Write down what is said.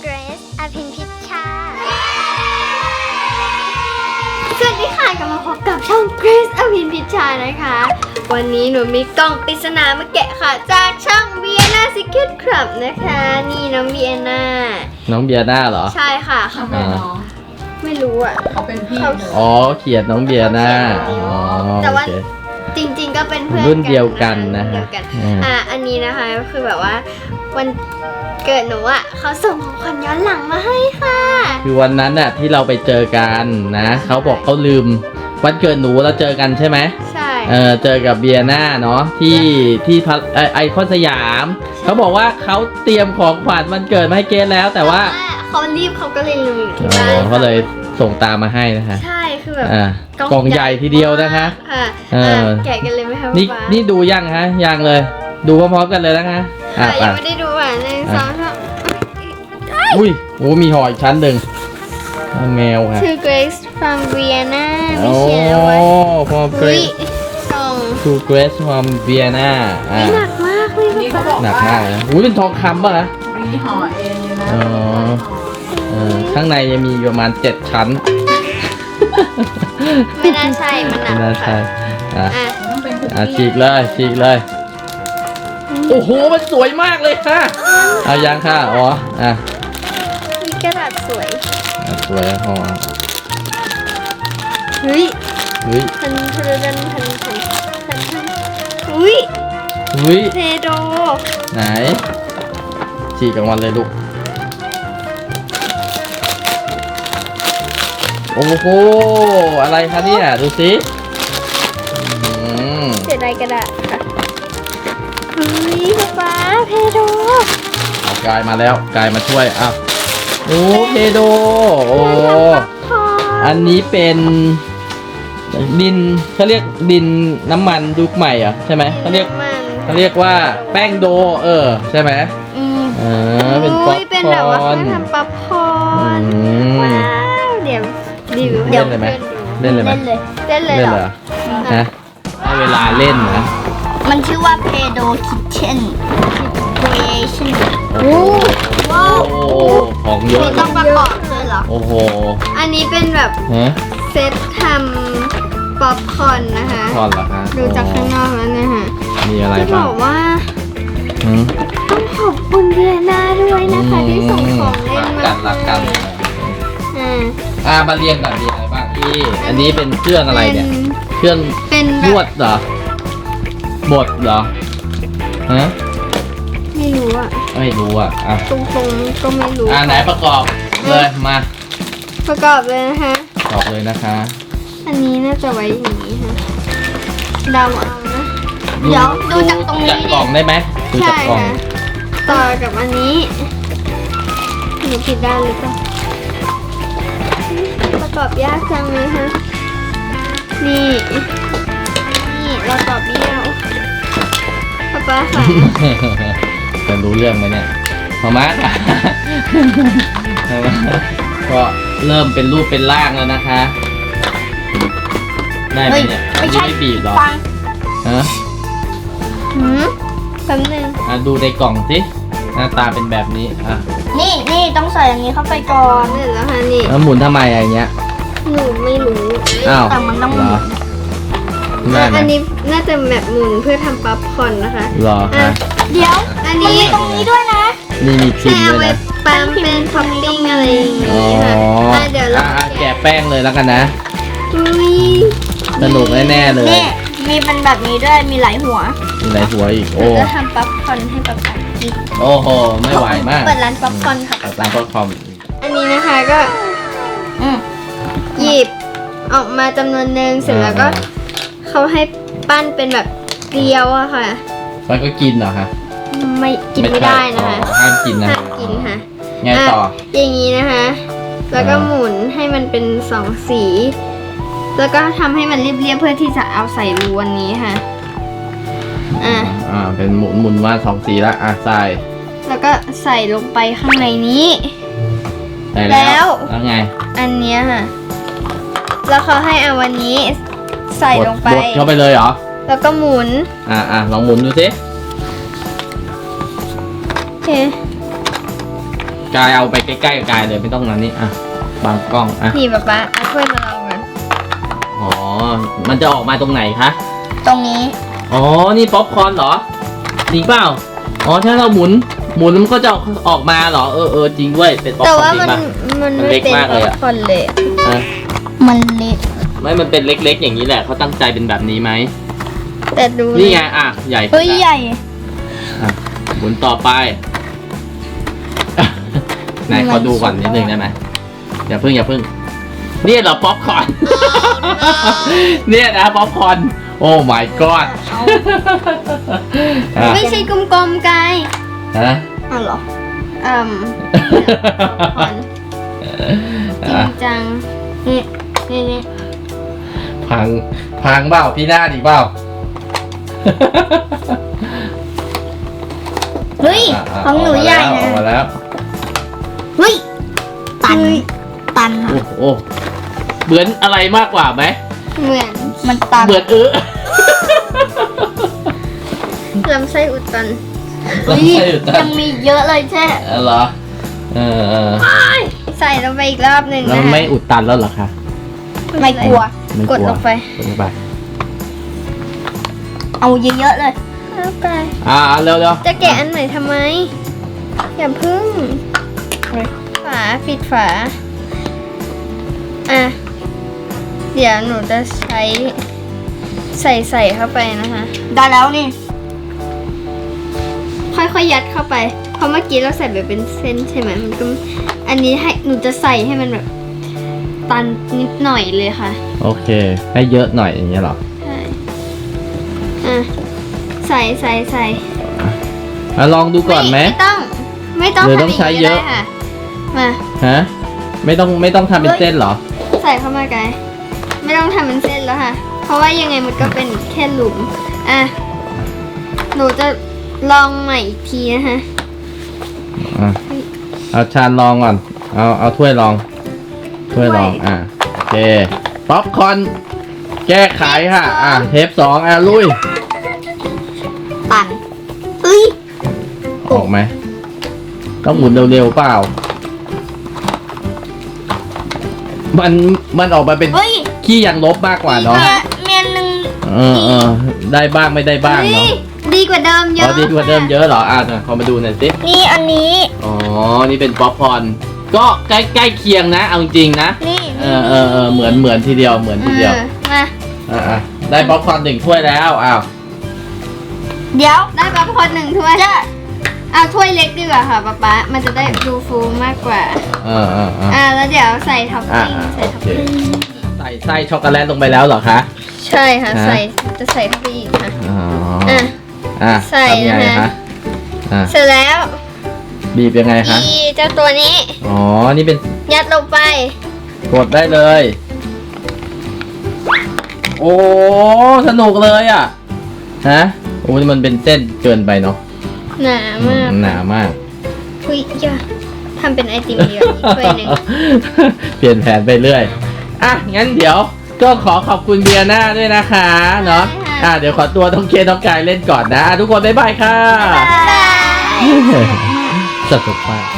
เกรซอภินพิชชา สวัสดีค่ะกลับมาพบกับช่องเกรซอภินพิชชานะคะ วันนี้หนูมีกล่องปริศนามาแกะค่ะ จากช่อง Vienna Secret Club นะคะ นี่น้องเบียนา น้องเบียร์หน้าเหรอ ใช่ค่ะเขาทำไมน้องไม่รู้อะ เขาเป็นพี่เขาเลยอ๋อเขียนน้องเบียร์หน้าอ๋อแต่โอว่า เค จริงๆก็เป็นเพื่อนรุ่นเดียวกันนะรุ่ฮะเดียวกันอืมอะอันนี้นะคะก็คือแบบว่าวันเกิดหนูอะเขาส่งของขวัญย้อนหลังมาให้ค่ะ คือวันนั้นน่ะที่เราไปเจอกันนะเขาบอกเขาลืม วันเกิดหนูเราเจอกันใช่ไหมใช่เออเจอกับเบียร์หน้าเนาะที่ที่พัทเอ่อไอคอนสยาม เขาบอกว่าเขาเตรียมของขวัญวันเกิดมาให้เกณแล้วแต่ว่า เขารีบเขาก็เลยลืมอยู่ที่อ๋บ้านอก็เลยส่งตามมาให้นะคะ ใช่คือแบบอ่ากล่องใหญ่ทีเดียวนะคะค่ะเอออะแกะกันเลยไหมคะนี่ป๊านี่ดูยังฮะยังเลย ดูพร้อมๆกันเลยนะคะอะอะยังอะไม่ได้ดูอะหนึ่งสองสามอุ้ยโอ้มีห่ออีกชั้นหนึ่งอะแมวค่ะ To Grace from Vienna มีโอ้เขียนเอาไว้พอเกรอุ้ยสกล่องทูเกรสฟอร์มเบียนาอ่าหนักมากเลยนี่ค่ะเขาบอกหนักว่ามากนะอุ้ยเป็นทองคำป่ะฮะรีห่อเองเลยนะอ๋อเออ ข้างในจะมีประมาณเจ็ดชั้น ไม่น่าใช่ มันหนัไม่กน่าใช่ค่ะอะอะต้องเป็นคุกอะฉีกี้กเลยฉีกเลย โอ้โห มันสวยมากเลยค่ะเอายังค่ะ อ๋อ อะมีกระดาษสวย อะสวยห่อเฮ้ยเฮ้ยพันพันพันพันพันพันพันอุ้ยเฮ้ยเทโด ไหนฉีกกลางวันเลยลูก โอ้โห อะไรคะเนี่ย ดูสิอืมเสียดายกระดาษค่ะเฮ้ยป๊าเทโดเอากายมาแล้วกายมาช่วยอ้าวโอ้เพโดโอ้พออันนี้เป็นดินเขาเรียกดินน้ำมันยุคใหม่เหรอะใช่ไหมเขาเรียกมันเขาเรียกว่าแป้งโด เออ ใช่ไหมอืมเออเป็นป๊อปยเป็นคแบบว่าอเขาร์นทำป๊อปคออืร์นมว้าวเดี๋ยว รีวิวเล่นเลยไหมเล่นเลยไหมเล่นเลยเล่นเหรเหรออฮะให้เวลาเล่นนะมันชื่อว่า Pedo Kitchen Creation โอ้โหว้าวโอ้โหของเยอะมีต้องประกอบด้วยเหรอ โอ้โหอันนี้เป็นแบบฮะเซตทำป๊อปคอร์นนะคะ ทอดเหรอคะดูจากข้างนอกแล้วเนะฮะมีอะไรจะบบ้างอกว่าหืม ต้องขอบคุณเดือนหน้าด้วยนะคะ ที่ส่งของเล่นมารักกันรักกัน อ่าอ่ามาเรียงก่อนมีอะไรบ้างพี่อันนี้เป็นเครื่องอะไรเนี่ย เครื่องเป็นนแบวบดเหรอบดเหรอฮะไม่รู้อะไม่รู้อะอะตรงๆก็ไม่รู้อ่าไหนประกอบเลยมาประกอบเลยนะคะประกอบเลยนะคะ อันนี้น่าจะไว้อย่างนี้ค่ะเดาเอานะเดี๋ยวดูจากตรงนี้จากกล่องได้ไหมดูใช่จากกล่องค่ะต่อกับอันนี้หนูผิดด้านเลยจ้ะประ กอบยากจังเลยฮะ นี่ นี่เราตอบเบี้ยวป๊าป๊าค่ะจะรู้เรื่องไหมเนี่ยมามาค่ะมาม่าก็เริ่มเป็นรูปเป็นร่างแล้วนะคะ ได้ไหมเนี่ยเฮ้ยไม่ใช่ไม่บีบหรอฟังฮะหืมแป๊บนึงอะดูในกล่องสิหน้าตาเป็นแบบนี้อะ นี่นี่ต้องใส่อันนี้เข้าไปก่อนเสร็จแล้วค่ะนี่แล้วหมุนทำไมอะไรเงี้ย หนูไม่รู้อ้าวแต่มันต้องหเหรมุอน ได้ไหมอันนี้น่าจะแบบหมุนเพื่อทำป๊อปคอร์นนะคะ เหรออะ ฮะเดี๋ยวอันนี้ตรงนี้ด้วยนะ นี่มีพิใช่มพ์เอาด้วยไว้นะปั๊มเป็นท็อปปิ้งอะไรอย่างอ๋องี้ค่ะอะเดี๋ยวเราอะแกะแป้งเลยแล้วกันนะ อุ้ยสนุกแน่ๆเลย นี่มีเป็นแบบนี้ด้วยมีหลายหัว มีหลายหัวอีกโอ้แล้วทำป๊อปคอร์นให้ป๊าป๊า กินโอ้โห ไม่ไหวมากเปิดร้านป๊อปคอร์นค่ะตัดตามข้อความอันนี้นะคะก็หยิบออกมาจำนวนหนึ่งเสร็จแล้วก็เขาให้ปั้นเป็นแบบเกลียวอะค่ะมันก็กินเหรอคะ ไม่กินไม่ได้นะคะอ๋อห้ามกินนะห้ามกินค่ะไงต่อะอย่างนี้นะคะ แล้วก็อ่าหมุนให้มันเป็นสองสี แล้วก็ทำให้มันเรียบๆเพื่อที่จะเอาใส่รูอันนี้ค่ะ อะอ่า เป็นหมุนหมุนมาสองสีละอะใส่แล้วก็ใส่ลงไปข้างในนี้ ใส่แล้แล้ววแล้วไง อันเนี้ยค่ะ แล้วเขาให้เอาวันนี้ใส่ลงไปบดเข้าไปเลยเหรอ แล้วก็หมุน อ่าอ่าลองหมุนดูสิเคกายเอาไปใกล้ๆกับกายเลยไม่ต้องนั้นนี่อะบางกล้องอะนี่ป๊าป๊าเอาถ้วยมาลองกันอ๋อ มันจะออกมาตรงไหนคะ ตรงนี้ อ๋อ นี่ป๊อปคอร์นเหรอ จริงเปล่า อ๋อ ถ้าเราหมุน หมุนมันก็จะออกมาเหรอ เออเออจริงด้วย เป็นป๊อปแต่คอว่าร์นจริมันงป่ะ มันมันไม่เล็กเป็นมากเลยอะ คนเลยฮะมันเล็กไม่ มันเป็นเล็กๆ อย่างนี้แหละ เขาตั้งใจเป็นแบบนี้ไหม แต่ดูนี่ไง อะ ใหญ่ขึ้เฮ้นยละใหญ่อะหมุนต่อไป ไหนขอดูก่อนนิดนึงได้ไหมอย่าเพิ่งอย่าเพิ่ง เนี่ยเหรอป๊อปคอร์น เนี่ยนะป๊อปคอร์น โอ้ my god อะไม่ใช่กลมๆไกลฮะอ้าวเหรออืมก่อนจริอะงจัง นี่นี่นี่พังพังเปล่าพี่หน้าดีเปล่าเฮ้ยะะของหนูใหญ่ออกมานะแล้วเฮ้ย ตัน ตันออกมาแล้วโอ้โหเหมือนอะไรมากกว่าไหม เหมือน มันตัน เหมือนเออ ลำไส้อุดตันลำไส้อุดตันยังมีเยอะเลยแช่เออเหรอเออเออใส่ลงไปอีกรอบหนึ่งแล้วนะไม่อุดตันแล้วเหรอคะไม่กลัวไม่กดลงไปกดลงไป เอาเยอะๆเลยเอาไปอ่าเร็วเร็วจะแกะอันไหนทำไม อย่าพึ่ง ฝาปิดฝา อะ เดี๋ยวหนูจะใช้ใส่ใส่เข้าไปนะคะ ได้แล้วนี่ ค่อยๆยัดเข้าไป เพราะเมื่อกี้เราใส่แบบเป็นเส้นใช่ไหมมันก็อันนี้ให้หนูจะใส่ให้มันแบบตันนิดหน่อยเลยค่ะ โอเค ให้เยอะหน่อยอย่างเงี้ยเหรอใช่อะใส่ใส่ใส่อะลองดูก่อนไหมไม่ต้อง ไม่ต้องหรือทำต้องใช้างนี้เยอะก็ได้ค่ะมาฮะไม่ต้องไม่ต้องทำเป็นเส้นเหรอ ใส่เข้ามาไกลไม่ต้องทำเป็นเส้นแล้วค่ะ เพราะว่ายังไงมันก็เป็นแค่หลุมอะหนูจะ ลองใหม่อีกทีนะคะอะเอาชานลองก่อน เอาเอาถ้วยลอง ถ้วยลองถ้วยอะโอเค ป๊อปคอร์นแก้ไขค่ะ อะ เทปสองอะลุยตันเฮ้ยออกไหม ต้องหมุนเร็วๆเปล่า มันมันออกมาเป็นเฮ้ยขี้ยางลบมากกว่าเนาะเมียเมียหนึ่งเออเออได้บ้างไม่ได้บ้างเฮ้เนาะยดีก ว่าเดิมเยอ๋ออะดีกว่าเดิมเยอะเหรออะขอมาดูหน่อยสินี่อันนี้อ๋อนี่เป็นป๊อปคอร์นก็ใกล้ใกล้เคียงนะเอาจริงๆนะนี่เออเออเออเหมือนเหมือนทีเดียวเหมือนทีเดียวเออมา อะอะได้ป๊อปคอร์นหนึ่งถ้วยแล้วอ้าวเดี๋ยวได้ป๊อปคอร์นหนึ่งถ้วยเอาถ้วยเล็กดีกว่าค่ะป๊าป๊ามันจะได้ดูฟูมากกว่า เออเออเอออะแล้วเดี๋ยวใส่ท็อปอะปิ้งอะใส่โอท็อปเคปิ้งใส่ไส้ช็อกโกแลตลงไปแล้วเหรอคะ ใช่ค่ะฮะ ใส่จะใส่เข้าไปอีกค่ะอ๋อ อะอะใส่ทำยังไงนะคะ คะอะเสร็จแล้วบีบยังไงคะอีเจ้าตัวนี้ อ๋อนี่เป็นยัดลงไป กดได้เลย โอ้สนุกเลยอะฮะโอ้นี่มันเป็นเส้นเกินไปเนาะหนามากหนามากคุยอย่าทำเป็นไอติมเดียวอีกถ้วยหนึ่ง เปลี่ยนแผนไปเรื่อย อะ งั้นเดี๋ยวก็ขอขอบคุณเบียร์หน้าด้วยนะคะ เนาะ อะเดี๋ยวขอตัวต้องเคน้องกายเล่นก่อนนะ ทุกคนบ๊ายบายค่ะบ๊ายบายสนุกมาก